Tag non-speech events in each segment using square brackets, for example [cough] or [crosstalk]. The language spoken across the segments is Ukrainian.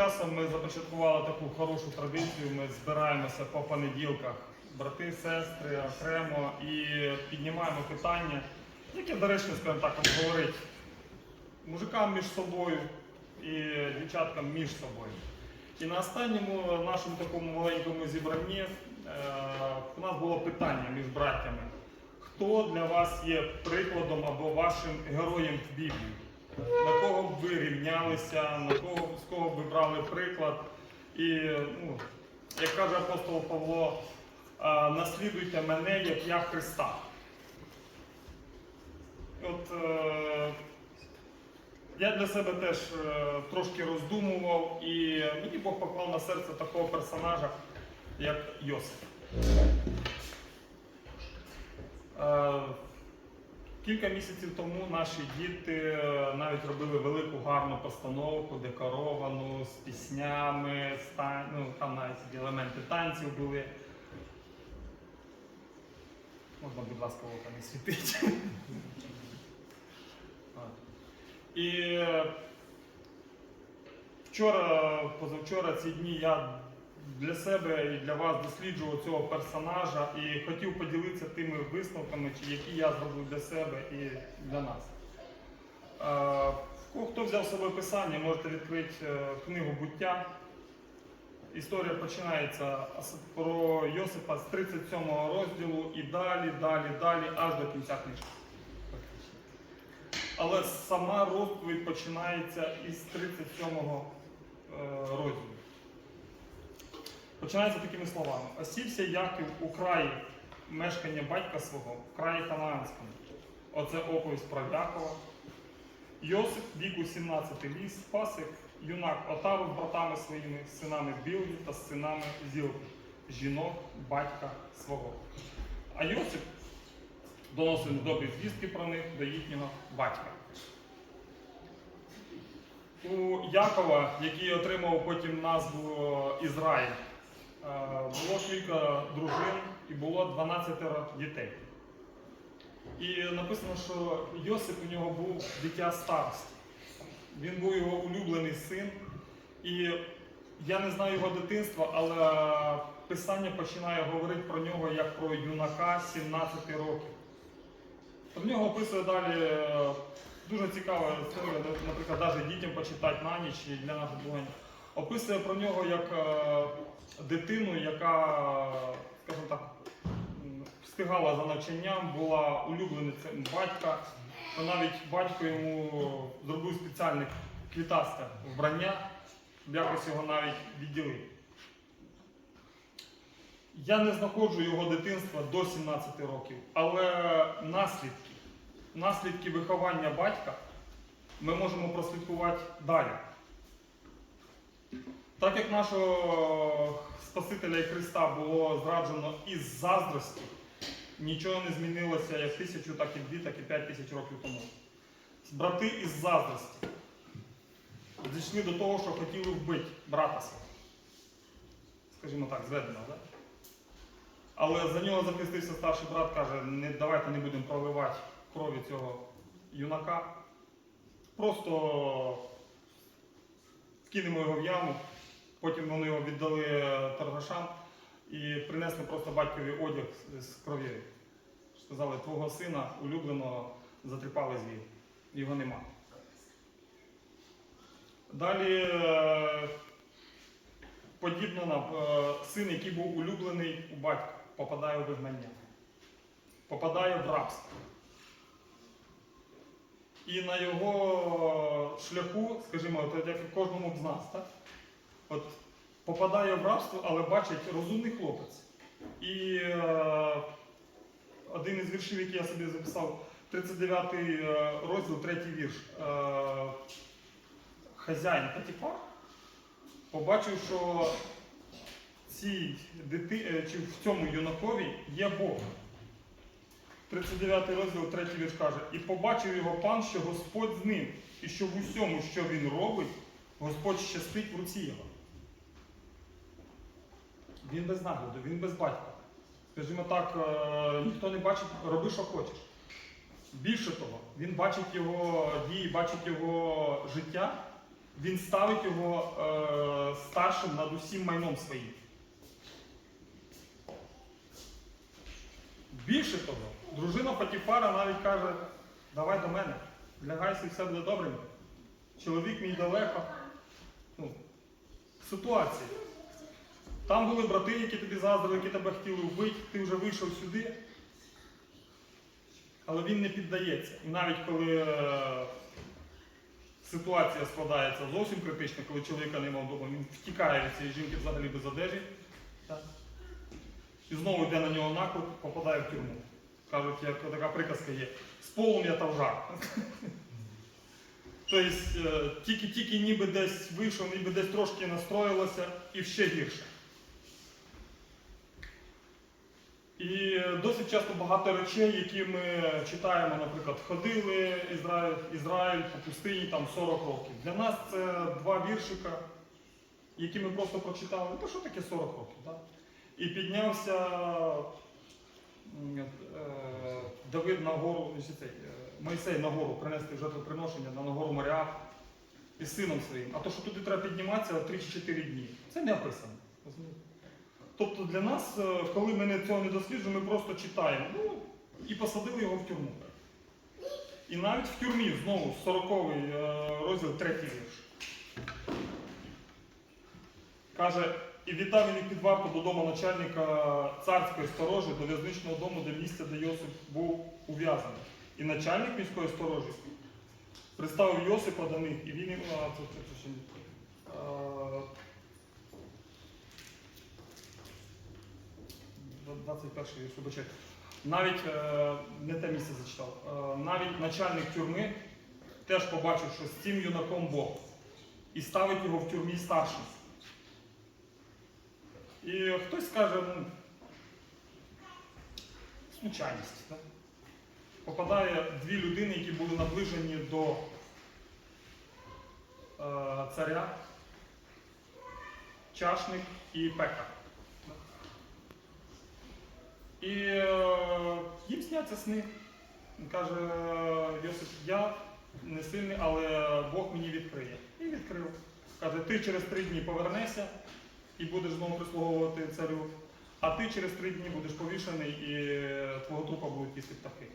Часом ми започаткували таку хорошу традицію. Ми збираємося по понеділках, брати, сестри, окремо і піднімаємо питання, яке доречно, скажімо так, говорить мужикам між собою і дівчаткам між собою. І на останньому нашому такому маленькому зібранні е, у нас було питання між браттями. Хто для вас є прикладом або вашим героєм в Біблії? На кого б ви рівнялися, на кого з кого б ви брали приклад? І, ну, як каже апостол Павло, наслідуйте мене, як я Христа. От е, я для себе теж е, трошки роздумував, і мені Бог поклав на серце такого персонажа, як Йосип. Е, Кілька місяців тому наші діти е, навіть робили велику гарну постановку, декоровану з піснями, з тан... ну, там навіть елементи танців були. Можна, будь ласка, ока не світить. І е, вчора, позавчора ці дні я для себе і для вас досліджував цього персонажа і хотів поділитися тими висновками, які я зробив для себе і для нас. Е, Хто взяв собою писання, можете відкрити е, книгу буття. Історія починається про Йосипа з 37 розділу і далі, далі, далі, аж до кінця книжки. Але сама розповідь починається із 37 е, розділу. Починається такими словами: Осівся Яків у краї мешкання батька свого, в краї Ханаанському. Оце оповість про Якова. Йосип віку 17 ліс, пасик, юнак Отару братами своїми, синами Білгі та синами Зілки, жінок батька свого. А Йосип доносив добрі звістки про них до їхнього батька. У Якова, який отримав потім назву Ізраїль, було кілька дружин і було 12 дітей. І написано, що Йосип у нього був дитя старості. Він був його улюблений син. І я не знаю його дитинства, але писання починає говорити про нього як про юнака 17 років. Про нього описує далі е, дуже цікава історія, наприклад, навіть дітям почитати на ніч і для наших богонь. Описує про нього як е, дитину, яка, скажімо так, встигала за навчанням, була улюбленицем батька, то навіть батько йому зробив спеціальне квітасте вбрання, якось його навіть відділив. Я не знаходжу його дитинства до 17 років, але наслідки, наслідки виховання батька ми можемо прослідкувати далі. Так як нашого Спасителя і Христа було зраджено із заздрості, нічого не змінилося як тисячу, так і дві, так і п'ять тисяч років тому. Брати із заздрості зійшли до того, що хотіли вбити брата свого. Скажімо так, зведено, так? Але за нього захистився старший брат, каже, не, давайте не будемо проливати крові цього юнака. Просто кинемо його в яму, потім вони його віддали торгашам і принесли просто батькові одяг з- кров'ю. Сказали, твого сина улюбленого затріпали звір. Його нема. Далі е, подібно нам е, син, який був улюблений у батька, попадає у вигнання, попадає в рабство. І на його шляху, скажімо, от як і кожному з нас, так? От попадає в рабство, але бачить розумний хлопець. І е, один із віршів, який я собі записав, 39 е, розділ, третій вірш. Е, хазяїн Патіфар побачив, що цій дити... е, чи в цьому юнакові є Бог. 39 розділ, 3 вірш каже, і побачив його пан, що Господь з ним, і що в усьому, що він робить, Господь щастить в руці його. Він без нагляду, він без батька. Скажімо так, е, ніхто не бачить, роби, що хочеш. Більше того, він бачить його дії, бачить його життя він ставить його е, старшим над усім майном своїм. Більше того, дружина Патіфара навіть каже, давай до мене, лягайся і все буде добре. Чоловік мій далеко. Ну, ситуація. Там були брати, які тобі заздрили, які тебе хотіли вбити, ти вже вийшов сюди. Але він не піддається. І навіть коли е, ситуація складається зовсім критично, коли чоловіка немає вдома, він втікає від цієї жінки взагалі без одежі. І знову йде на нього наклик, попадає в тюрму. Кажуть, як така приказка є, з полум'я та. [laughs] Тобто е, тільки-тільки ніби десь вийшов, ніби десь трошки настроїлося і ще гірше. І е, досить часто багато речей, які ми читаємо, наприклад, ходили Ізраїль, Ізраїль по пустині там 40 років. Для нас це два віршика, які ми просто прочитали. Ну, що таке 40 років? Так? І піднявся е, Давид на гору, е, Мойсей на гору принести жертвоприношення на гору Моріах із сином своїм. А то, що туди треба підніматися 3-4 дні, це не описано. Тобто для нас, е, коли ми цього не досліджуємо, ми просто читаємо. Ну, і посадили його в тюрму. І навіть в тюрмі, знову 40-й розділ, третій вірш. Каже, і віддав він під варту додому начальника царської сторожі до в'язничного дому, де місце, де Йосип був ув'язаний. І начальник міської сторожі представив Йосипа до них, і він їм. А, це, це, це ще. А, 21 вірш, вибачте. Навіть е, не те місце зачитав. Е, навіть начальник тюрми теж побачив, що з цим юнаком Бог. І ставить його в тюрмі старшим. І хтось скаже, ну, случайність. Так? Попадає дві людини, які були наближені до е, царя, чашник і пекар. І е, їм сняться сни. Він каже, Йосип, я не сильний, але Бог мені відкриє. І відкрив. Каже, ти через три дні повернешся і будеш знову прислуговувати царю, а ти через три дні будеш повішений і е, твого трупа будуть їсти птахи.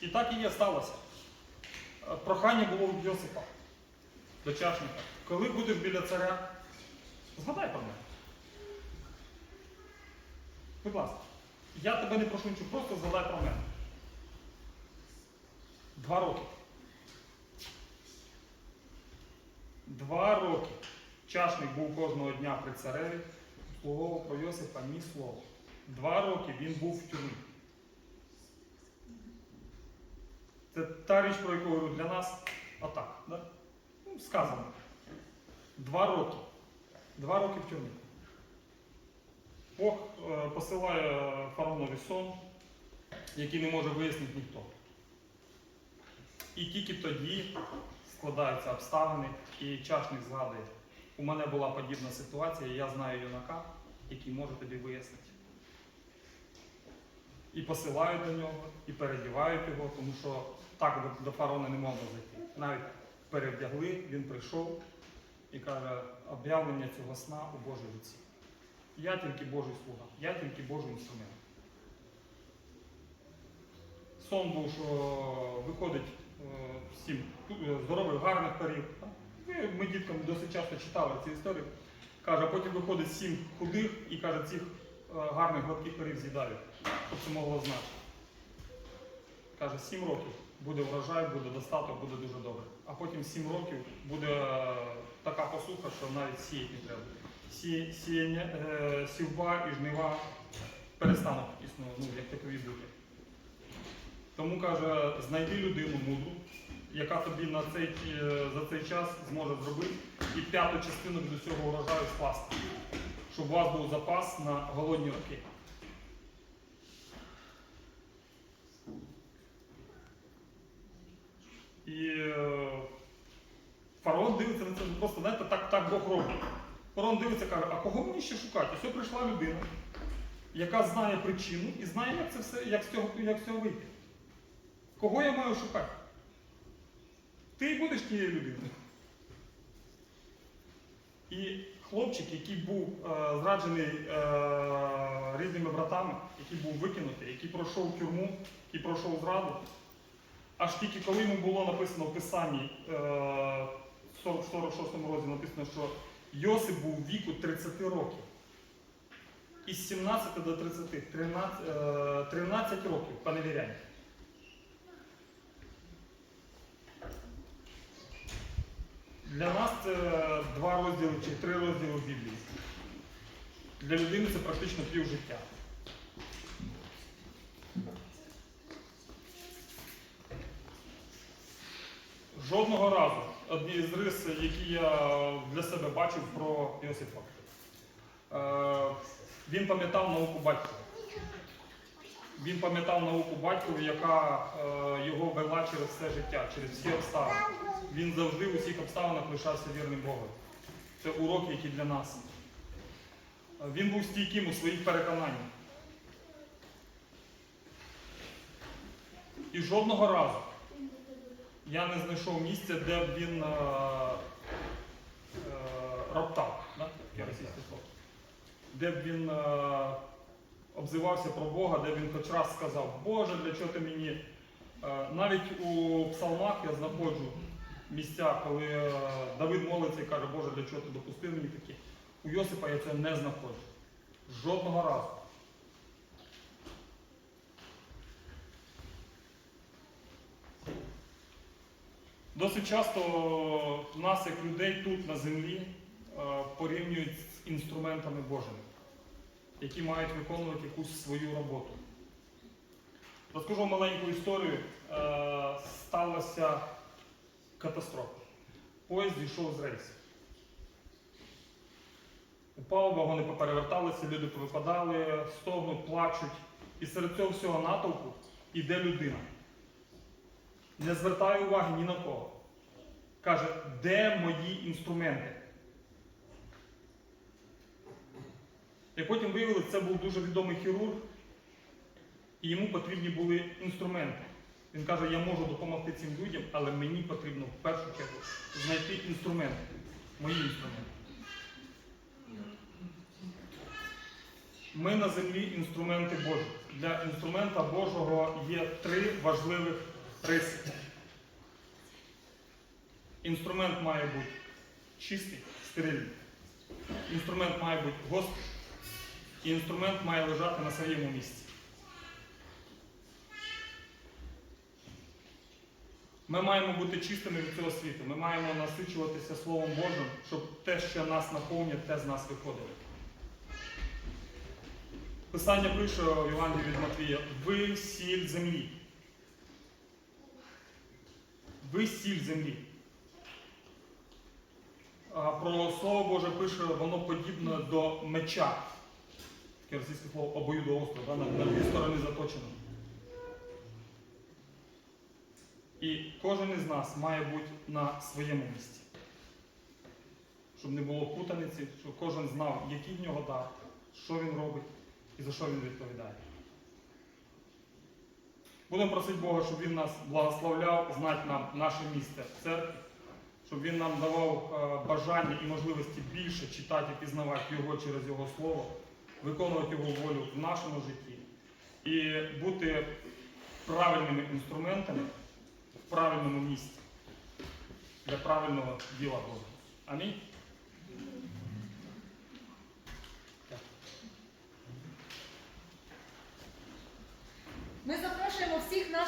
І так і є сталося. Е, Прохання було в Йосипа до чашника. Коли будеш біля царя, згадай про мене. Будь ласка, я тебе не прошу нічого, просто згадай про мене. Два роки. Два роки. Чашник був кожного дня при цареві, слуговував про Йосипа ні слова. Два роки він був в тюрмі. Це та річ, про яку говорю для нас отак. Да? Ну, сказано. Два роки. Два роки в тюрмі. Бог е, посилає фараонові сон, який не може вияснити ніхто. І тільки тоді складаються обставини, і чашник згадує, у мене була подібна ситуація, я знаю юнака, який може тобі вияснити. І посилають до нього, і передівають його, тому що так до- фараона не можна зайти. Навіть перевдягли, він прийшов і каже, об'явлення цього сна у Божій руці. Я тільки Божий слуга, я тільки Божий інструмент. Сон був, що виходить е, сім е, здорових, гарних парів. Так? Ми, діткам досить часто читали ці історії. Каже, а потім виходить сім худих і каже, цих е, гарних гладких парів з'їдають. Це могло значити? Каже, сім років буде врожай, буде достаток, буде дуже добре. А потім сім років буде е, така посуха, що навіть сіяти не треба. Сі, сіяння, е, сівба і жнива перестануть існувати, ну, як такові бути. Тому каже, знайди людину мудру, яка тобі на цей, е, за цей час зможе зробити і п'яту частину від усього урожаю скласти, щоб у вас був запас на голодні роки. І е, фараон дивиться на це ну, просто, знаєте, так, так Бог робить. Фараон дивиться каже, а кого мені ще шукати? Ось прийшла людина, яка знає причину і знає, як це все, як з цього, як з цього вийти. Кого я маю шукати? Ти будеш тією людиною. І хлопчик, який був е, зраджений е, різними братами, який був викинутий, який пройшов тюрму, який пройшов зраду, аж тільки коли йому було написано в Писанні е, в 40 46 році написано, що Йосип був віку 30 років. Із 17 до 30, 13, е, 13 років поневіряння. Для нас це два розділи чи три розділи Біблії. Для людини це практично пів життя. Жодного разу одні з рис, які я для себе бачив про Йосифа. Е, Він пам'ятав науку батька. Він пам'ятав науку батькові, яка е, його вела через все життя, через всі обставини. Він завжди в усіх обставинах лишався вірним Богу. Це уроки, які для нас. Він був стійким у своїх переконаннях. І жодного разу я не знайшов місця, де б він е, е, роптав, да? таке російське слово. де б він е, обзивався про Бога, де він хоч раз сказав, Боже, для чого ти мені. Е, навіть у псалмах я знаходжу місця, коли е, Давид молиться і каже, Боже, для чого ти допустив мені такі. У Йосипа я це не знаходжу. Жодного разу. Досить часто нас, як людей тут на землі, е, порівнюють з інструментами Божими, які мають виконувати якусь свою роботу. Розкажу маленьку історію. Е, Сталася катастрофа. Поїзд зійшов з рейсу. Упав, вагони попереверталися, люди повипадали, стогнуть, плачуть. І серед цього всього натовпу іде людина. Не звертає уваги ні на кого. Каже, де мої інструменти? І потім виявилося, це був дуже відомий хірург, і йому потрібні були інструменти. Він каже, я можу допомогти цим людям, але мені потрібно в першу чергу знайти інструменти, мої інструменти. Ми на землі інструменти Божі. Для інструмента Божого є три важливих риси. Інструмент має бути чистий, стерильний. Інструмент має бути гострий. І інструмент має лежати на своєму місці. Ми маємо бути чистими від цього світу. Ми маємо насичуватися Словом Божим, щоб те, що нас наповнює, те з нас виходило. Писання пише в Євангелії від Матвія: ви сіль землі. Ви сіль землі. А про Слово Боже пише, воно подібне до меча. Таке російське слово обоюдоостро, да? на, на дві сторони заточено. І кожен із нас має бути на своєму місці. Щоб не було путаниці, щоб кожен знав, який в нього дар, що він робить і за що він відповідає. Будемо просити Бога, щоб Він нас благословляв, знати нам наше місце в церкві, щоб Він нам давав е, бажання і можливості більше читати і пізнавати Його через Його Слово, виконувати Його волю в нашому житті і бути правильними інструментами в правильному місці для правильного діла Бога. Амінь. Ми запрошуємо всіх наших.